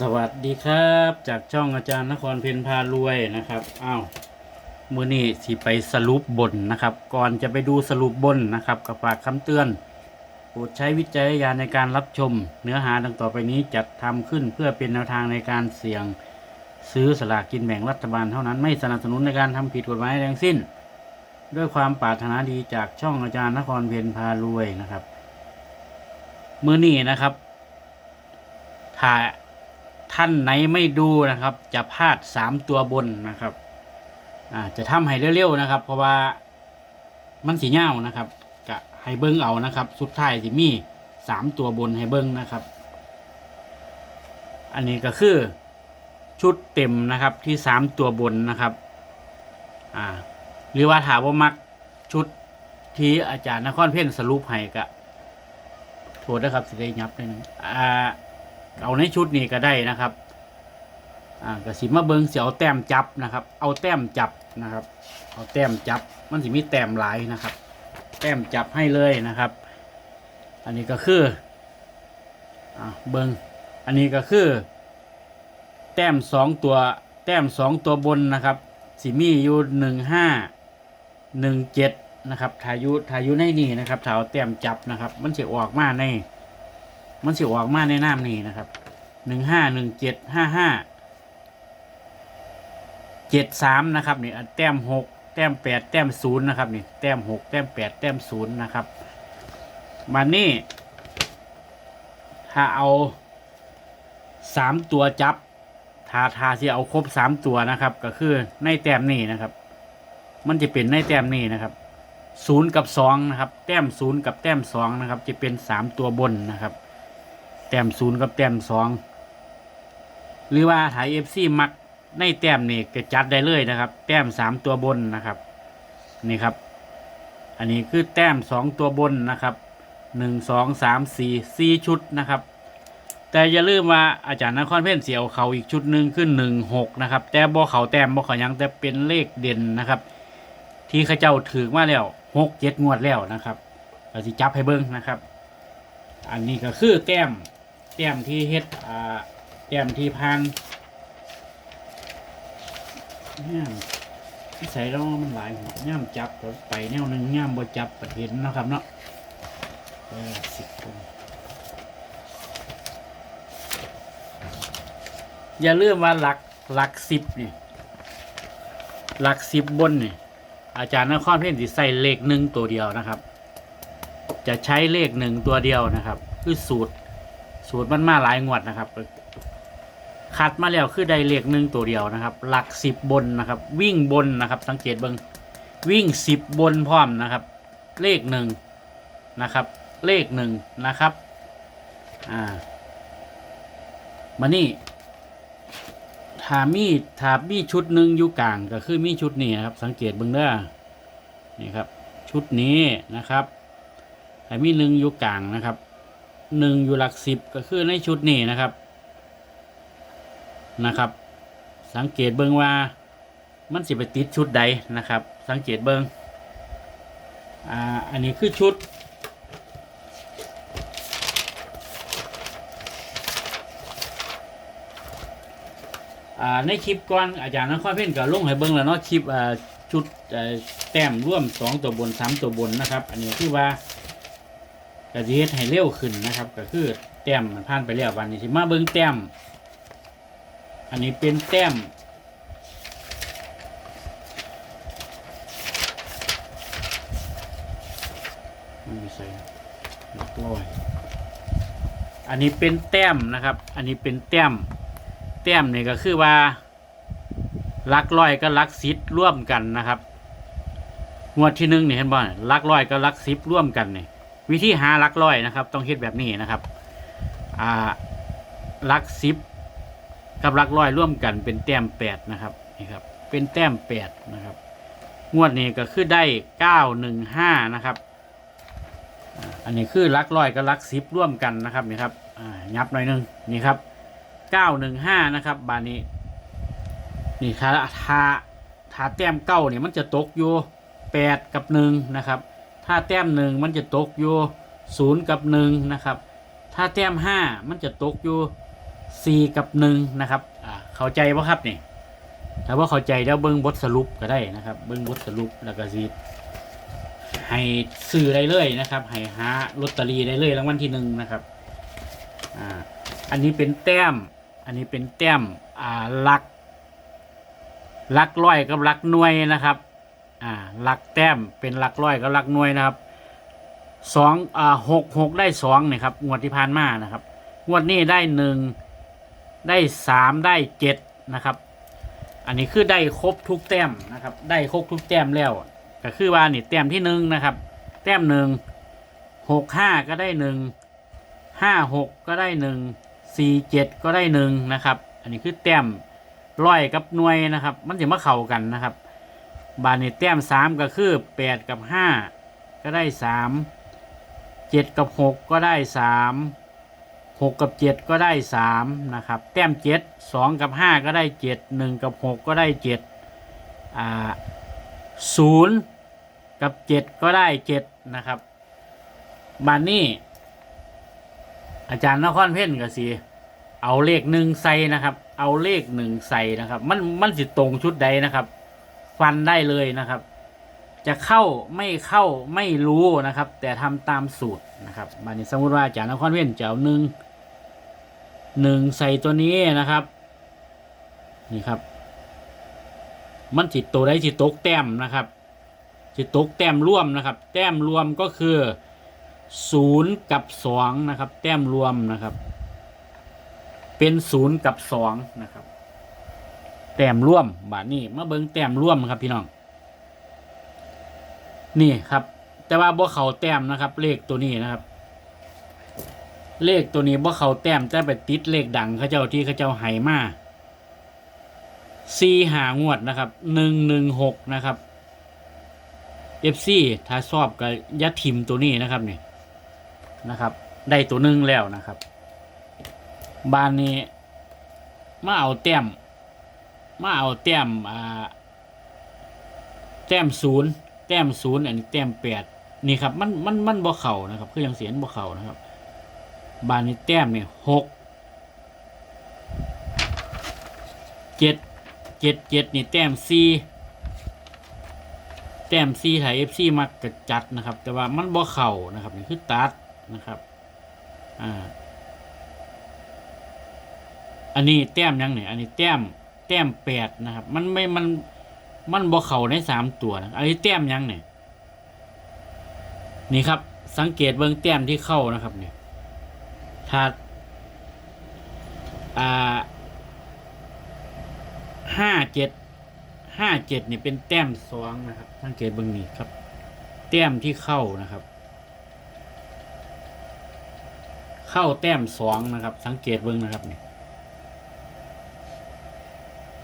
สวัสดีครับ จากช่องอาจารย์นครเพนพารวยนะครับอ้าวมือนี้สิไปสรุปบนนะครับ ก่อนจะไปดูสรุปบนนะครับกับฝากคำเตือนโปรดใช้วิจารณญาณในการรับชม เนื้อหาดังต่อไปนี้จัดทำขึ้นเพื่อเป็นแนวทางในการเสี่ยงซื้อสลากกินแบ่งรัฐบาลเท่านั้นไม่สนับสนุนในการทำผิดกฎหมายใดทั้งสิ้น ด้วยความปรารถนาดีจากช่องอาจารย์นครเพนพารวยนะครับ มือนี้นะครับถ้า ท่านไหนไม่ดูนะครับ จะพลาดสามตัวบนนะครับอ่าจะทำให้เร็วๆนะครับ เพราะว่ามันสีเงานะครับกะให้เบิ้งเอานะครับ สุดท้ายสิมีสามตัวบนให้เบิ้งนะครับ อันนี้ก็คือชุดเต็มนะครับที่สามตัวบนนะครับอ่าหรือว่าถามว่ามักชุดที่อาจารย์นครเพ่นสรุปให้กะโทษนะครับสิได้ยับเลยนะอ่า เอาในชุดนี้ก็ได้นะครับอ่ากระสิมาเบิงเสียเอาแต้มจับนะครับ เอาแต้มจับนะครับ เอาแต้มจับมันสิมีแต้มหลายนะครับ แต้มจับให้เลยนะครับ อันนี้ก็คืออ่าเบิงอันนี้ก็คือ แต้มสองตัว แต้มสองตัวบนนะครับสิมีอยู่หนึ่งห้าหนึ่งเจ็ดนะครับทายุทายุในนี่นะครับถ้าเอาแต้มจับนะครับ มันจะออกมาใน มันสิออกมาในน้ำนี่นะครับหนึ่งห้าหนึ่งเจ็ดห้าห้าเจ็ดสามนะครับนี่แต้มหกแต้มแปดแต้มศูนย์นะครับนี่แต้มหกแต้มแปดแต้มศูนย์นะครับมันนี่ถ้าเอาสามตัวจับทาทาที่เอาครบสามตัวนะครับ ก็คือในแต้มนี่นะครับ มันจะเป็นในแต้มนี่นะครับศูนย์กับสองนะครับ แต้มศูนย์กับแต้มสองนะครับ จะเป็นสามตัวบนนะครับ แต้มศูนย์กับแต้มสองหรือว่าถ่ายเอฟซีมักในแต้มนี่ก็จัดได้เลยนะครับ แต้มสามตัวบนนะครับ นี่ครับ อันนี้คือแต้มสองตัวบนนะครับหนึ่งสองสามสี่สี่ชุดนะครับ แต่อย่าลืมว่าอาจารย์นครเพ่นเสียวเขาอีกชุดหนึ่งขึ้นหนึ่งหกนะครับ แต่บ่เขาแต้มบ่เขายังแต่เป็นเลขเด่นนะครับ ที่ข้าเจ้าถือมาแล้วหกเจ็ดงวดแล้วนะครับเราสิจับให้เบิ้งนะครับ อันนี้ก็คือแต้ม แต้มที่เฮ็ดอ่าแต้มที่พันเนี่ยนิสัยเรามันหลายหัวย่ามจับไปแนวหนึ่งย่ามบ่จับประเห็นนะครับเนาะเออสิบคนอย่าลืมว่าหลักหลักสิบนี่หลักสิบบนนี่อาจารย์นครเพ่นสิใส่เลขหนึ่งตัวเดียวนะครับ จะใช้เลขหนึ่งตัวเดียวนะครับ คือสูตร สูตรมันมาหลายงวดนะครับคัดมาแล้วคือได้เลขหนึ่งตัวเดียวนะครับ หลักสิบบนนะครับ วิ่งบนนะครับ สังเกตเบิงวิ่งสิบบนพร้อมนะครับ เลขหนึ่งนะครับ เลขหนึ่งนะครับอ่ามานี่ถามีถามีชุดหนึ่งอยู่กลางก็คือมีชุดนี้นะครับ สังเกตเบิงเด้อนี่ครับ ชุดนี้นะครับถามีหนึ่งอยู่กลางนะครับ หนึ่งอยู่หลักสิบก็คือในชุดนี้นะครับนะครับ สังเกตเบิงว่ามันสิไปติดชุดใดนะครับ สังเกตเบิงอ่าอันนี้คือชุด อ่าในคลิปก่อนอาจารย์นครเพ่นก็ลงให้เบิ่งแล้วเนาะคลิปอ่าชุดแต้มร่วมสองตัวบนสามตัวบนนะครับ อันนี้คือว่า ก็จะเฮ็ดให้เร็วขึ้นนะครับ ก็คือแต้มมันผ่านไปแล้ววันนี้สิมาเบิ่งแต้ม อันนี้เป็นแต้มมันมีใส่หลักร้อยอันนี้เป็นแต้มนะครับ อันนี้เป็นแต้ม แต้มนี่ก็คือว่าลักร้อยกับลักสิบร่วมกันนะครับงวดที่หนึ่งนี่เห็นบ่ลักร้อยกับลักสิบร่วมกันนี่ วิธีหาลักร้อยนะครับ ต้องเฮ็ดแบบนี้นะครับอ่าลักสิบกับลักร้อยร่วมกันเป็นแต้มแปดนะครับนี่ครับเป็นแต้มแปดนะครับ งวดนี้ก็คือได้เก้าหนึ่งห้านะครับ อันนี้คือลักร้อยกับลักสิบร่วมกันนะครับนี่ครับยับหน่อยหนึงนี่ครับเก้าหนึ่งห้านะครับ บานนี้ นี่ถ้าถาถาแต้มเก้าเนี่ยมันจะตกอยู่แปดกับหนึ่งนะครับ ถ้าแต้มหนึ่งมันจะตกอยู่ศูนย์กับหนึ่งนะครับ ถ้าแต้มห้ามันจะตกอยู่สี่กับหนึ่งนะครับอ่าเข้าใจปะครับนี่ถ้าว่าเข้าใจแล้วเบิ้งบทสรุปก็ได้นะครับ เบิ้งบทสรุปแล้วก็สิให้ซื้อได้เลยนะครับให้หาลอตเตอรี่ได้เลยรางวัลที่หนึ่งนะครับอ่าอันนี้เป็นแต้ม อันนี้เป็นแต้มอ่าลักลักร้อยกับลักหน่วยนะครับ อ่าหลักแต้มเป็นหลักร้อยกับหลักหน่วยนะครับสองอ่าหกหกได้สองเนี่ยครับงวดที่ผ่านมานะครับงวดนี้ได้หนึ่งได้สามได้เจ็ดนะครับ อันนี้คือได้ครบทุกแต้มนะครับ ได้ครบทุกแต้มแล้วก็คือว่านี่แต้มที่หนึ่งนะครับ แต้มหนึ่งหกห้าก็ได้หนึ่งห้าหกก็ได้หนึ่งสี่เจ็ดก็ได้หนึ่งนะครับ อันนี้คือแต้มร้อยกับหน่วยนะครับ มันจะมาเข้ากันนะครับ บานนี่แต้มสามก็คือแปดกับห้าก็ได้สามเจ็ดกับหกก็ได้สามหกกับเจ็ดก็ได้สามนะครับ แต้มเจ็ดสองกับห้าก็ได้เจ็ดหนึ่งกับหกก็ได้เจ็ดอ่าศูนย์กับเจ็ดก็ได้เจ็ดนะครับบานนี่อาจารย์นครเพ่นกับสีเอาเลขหนึ่งใส่นะครับ เอาเลขหนึ่งใส่นะครับ มันมันสิตรงชุดใดนะครับ ฟันได้เลยนะครับ จะเข้าไม่เข้าไม่รู้นะครับ แต่ทำตามสูตรนะครับบานี้สมมติว่าจารย์นครเว้นเจะเอาหนึ่งหนึ่งใส่ตัวนี้นะครับ นี่ครับ มันจิตตัวได้จิตตกแต้มนะครับจิตตกแต้มร่วมนะครับ แต้มรวมก็คือศูนย์กับสองนะครับ แต้มรวมนะครับ เป็นศูนย์กับสองนะครับ แต้มร่วมบาทนี้มาเบิ้งแต้มร่วมครับพี่น้อง นี่ครับ แต่ว่าบ่เขาแต้มนะครับ เลขตัวนี้นะครับ เลขตัวนี้บ่เขาแต้มแต่ไปติดเลขดังเขาเจ้าที่เขาเจ้าไหมาซีหางวดนะครับหนึ่งหนึ่งหกนะครับเอฟซีถ้าชอบกับยัดทิมตัวนี้นะครับนี่นะครับ ได้ตัวหนึ่งแล้วนะครับ บ้านนี้มาเอาแต้ม มาเอาแต้มอ่าแต้มศูนย์แต้มศูนย์อันนี้แต้มแปดนี่ครับมันมันมันบ่เข่านะครับ คือยังเสียนบ่เข่านะครับ บานนี้แต้มเนี่ยหกเจ็ดเจ็ดเจ็ดนี่แต้มสี่แต้มสี่ไทยเอฟซีมักกระจัดนะครับ แต่ว่ามันบ่เข่านะครับนี่คือตัดนะครับอ่าอันนี้แต้มยังเนี่ยอันนี้แต้ม แต้มแปดนะครับ มันไม่มันมันบ่เข่าในสามตัวนะอันนี้แต้มยังเนี่ยนี่ครับ สังเกตเบื้องแต้มที่เข้านะครับเนี่ยถ้าอ่าห้าเจ็ดห้าเจ็ดนี่เป็นแต้มสองนะครับ สังเกตเบื้องนี้ครับ แต้มที่เข้านะครับ เข้าแต้มสองนะครับ สังเกตเบื้องนะครับเนี่ย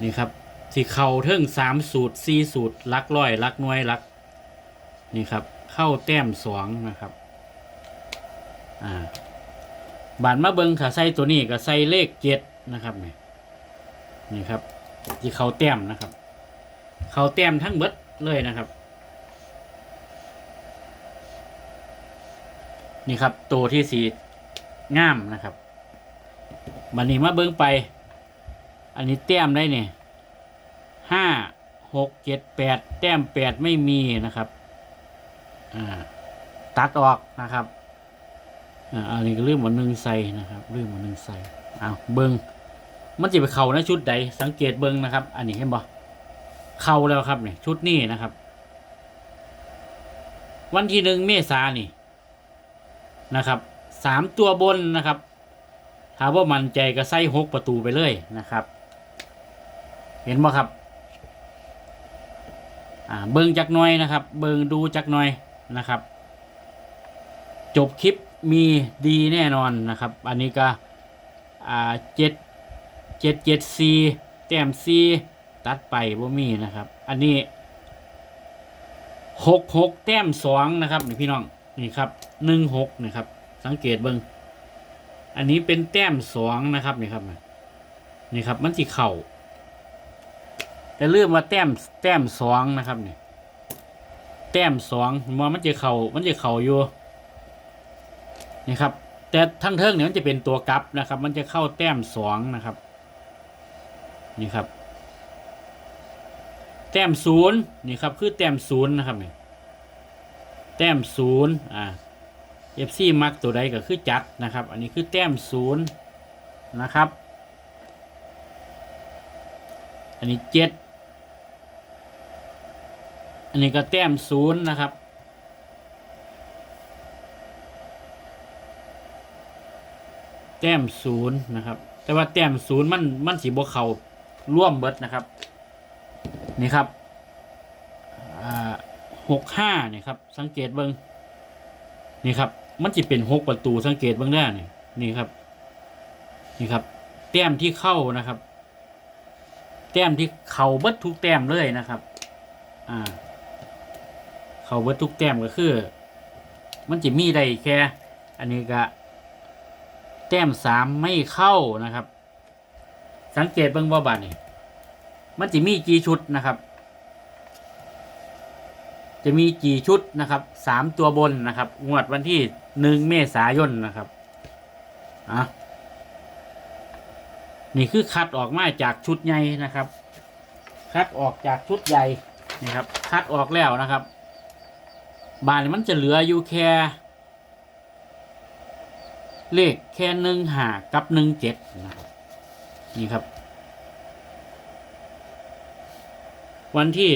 นี่ครับที่เข่าเทิงสามสูตรสี่สูตรลักร้อยลักน่วยลัก นี่ครับ เข้าแต้มสองนะครับ อ่าบานมาเบิงขาใส่ตัวนี้ก็ใส่เลขเจ็ดนะครับนี่นี่ครับ ที่เขาแต้มนะครับ เขาแต้มทั้งเบิดเลยนะครับ นี่ครับตัวที่สีงามนะครับบันนี้มาเบิงไป อันนี้แต้มได้เนี่ยห้าหกเจ็ดแปดแต้มแปดไม่มีนะครับตัดออกนะครับอันนี้ก็ลืมหมันหนึ่งใส่นะครับลืมหมันหนึ่งใส่เอาเบิงมันจะไปเข่าในชุดใดสังเกตเบิงนะครับ อันนี้เห็นบ่เข่าแล้วครับเนี่ยชุดนี้นะครับ วันที่หนึ่งเมษานี่นะครับสามตัวบนนะครับถ้าว่ามันใจก็ใส่หกประตูไปเลยนะครับ เห็นไหมครับเบิงจักหน่อยนะครับ เบิงดูจักหน่อยนะครับ จบคลิปมีดีแน่นอนนะครับ อันนี้ก็เจ็ดเจ็ดเจ็ดซีแต้มซีตัดไปบ่มีนะครับ อันนี้หกหกแต้มสองนะครับนี่พี่น้องนี่ครับหนึ่งหกนี่ครับ สังเกตเบิงอันนี้เป็นแต้มสองนะครับนี่ครับนี่ครับมันจีเข่า แต่เรื่องมาแต้มแต้มสองนะครับนี่แต้มสองมันมันจะเข่ามันจะเข่าอยู่นี่ครับ แต่ทั้งเทิงเนี่ยมันจะเป็นตัวกลับนะครับ มันจะเข้าแต้มสองนะครับ นี่ครับ แต้มศูนย์นี่ครับ คือแต้มศูนย์นะครับนี่แต้มศูนย์อ่าเอฟซีมักตัวใดก็คือจัดนะครับ อันนี้คือแต้มศูนย์นะครับ อันนี้เจ็ด อันนี้ก็แต้มศูนย์นะครับ แต้มศูนย์นะครับ แต่ว่าแต้มศูนย์มันมันสีบวเขาร่วมเบิดนะครับ นี่ครับหกห้าเนี่ยครับ สังเกตเบิงนี่ครับ มันจะเป็นหกประตูสังเกตเบิงได้นี่นี่ครับ นี่ครับ แต้มที่เข้านะครับ แต้มที่เข่าเบิดทุกแต้มเลยนะครับ อ่า เขาเบิดทุกแต้มก็คือ มันจะมีได้แค่ อันนี้ก็แต้มสามไม่เข้านะครับ สังเกตเบิ่งว่าบาดนี่มันจะมีกี่ชุดนะครับ จะมีกี่ชุดนะครับสามตัวบนนะครับ งวดวันที่หนึ่งเมษายนนะครับอะนี่คือคัดออกมาจากชุดใหญ่นะครับ คัดออกจากชุดใหญ่นี่ครับ คัดออกแล้วนะครับ บานมันจะเหลืออยู่แค่ เลขแค่หนึ่งหากับหนึ่งเจ็ดนะครับนี่ครับ วันที่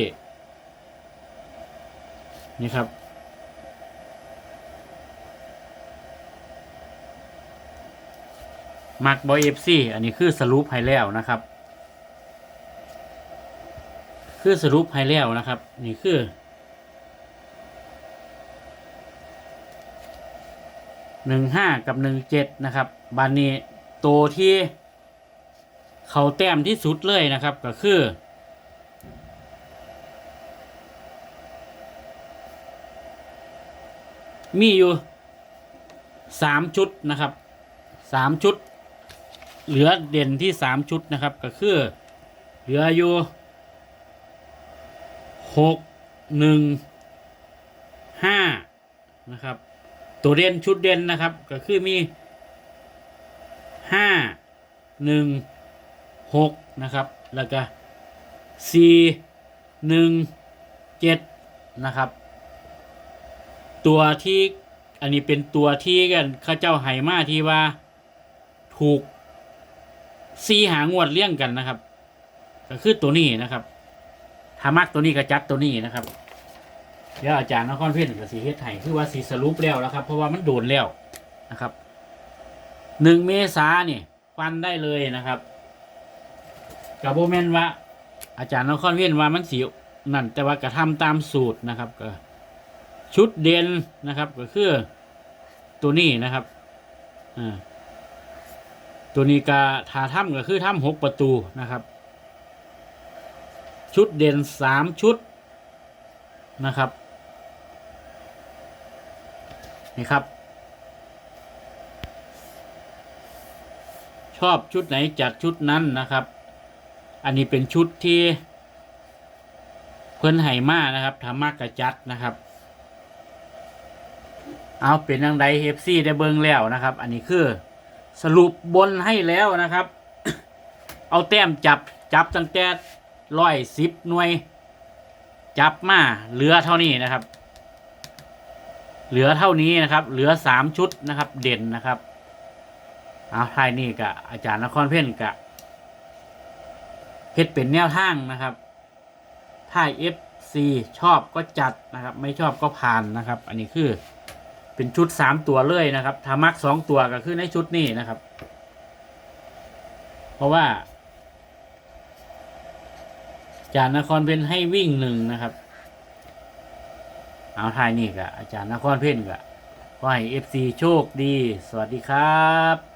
นี่ครับ มักบอยเอฟซีอันนี้คือสรุปให้แล้วนะครับ คือสรุปให้แล้วนะครับ นี่คือ หนึ่งห้ากับหนึ่งเจ็ดนะครับบานนี้ตัวที่เขาแต้มที่สุดเลยนะครับก็คือมีอยู่สามชุดนะครับสามชุด เหลือเด่นที่สามชุดนะครับก็คือ เหลืออยู่หกหนึ่งห้านะครับ ตัวเด่นชุดเด่นนะครับ ก็คือมีห้าหนึ่งหกนะครับ แล้วก็สี่หนึ่งเจ็ดนะครับ ตัวที่อันนี้เป็นตัวที่กันข้าเจ้าไหมาที่ว่าถูกซีหางวดเลี่ยงกันนะครับ ก็คือตัวนี้นะครับถ้ามักตัวนี้ก็จัดตัวนี้นะครับ เดี๋ยวอาจารย์นครเพ่นกับสีเฮ็ดไห้คือว่าสีสรุปแล้วแล้วครับ เพราะว่ามันโดนแล้วนะครับหนึ่งเมษาเนี่ยฟันได้เลยนะครับกับโบแมนว่า อาจารย์นครเพ่นว่ามันสีนั่นแต่ว่ากระทำตามสูตรนะครับก็ชุดเด่นนะครับ ก็คือตัวนี้นะครับอ่าตัวนี้กาทาถ้ำก็คือถ้ำหกประตูนะครับ ชุดเด่นสามชุดนะครับ นี่ครับ ชอบชุดไหนจัดชุดนั้นนะครับ อันนี้เป็นชุดที่ เพื่อนไห่มานะครับทำมากกระจัดนะครับ เอาเป็นยังไงเอฟซีได้เบิ้งแล้วนะครับ อันนี้คือสรุปบนให้แล้วนะครับ เอาแต้มจับจับตั้งแต่ร้อยสิบหน่วย จับมาเหลือเท่านี้นะครับ เหลือเท่านี้นะครับ เหลือสามชุดนะครับ เด่นนะครับเอาท้ายนี่กะอาจารย์นครเพ่นกะเฮ็ดเป็นแนวทางนะครับถ้า FC ชอบก็จัดนะครับ ไม่ชอบก็ผ่านนะครับ อันนี้คือเป็นชุดสามตัวเลยนะครับถ้ามักสองตัวก็คือในชุดนี้นะครับ เพราะว่าอาจารย์นครเพ่นให้วิ่งหนึ่งนะครับ เอาทายนี่กะอาจารย์นครเพ่นกะขอให้เอฟซีโชคดี สวัสดีครับ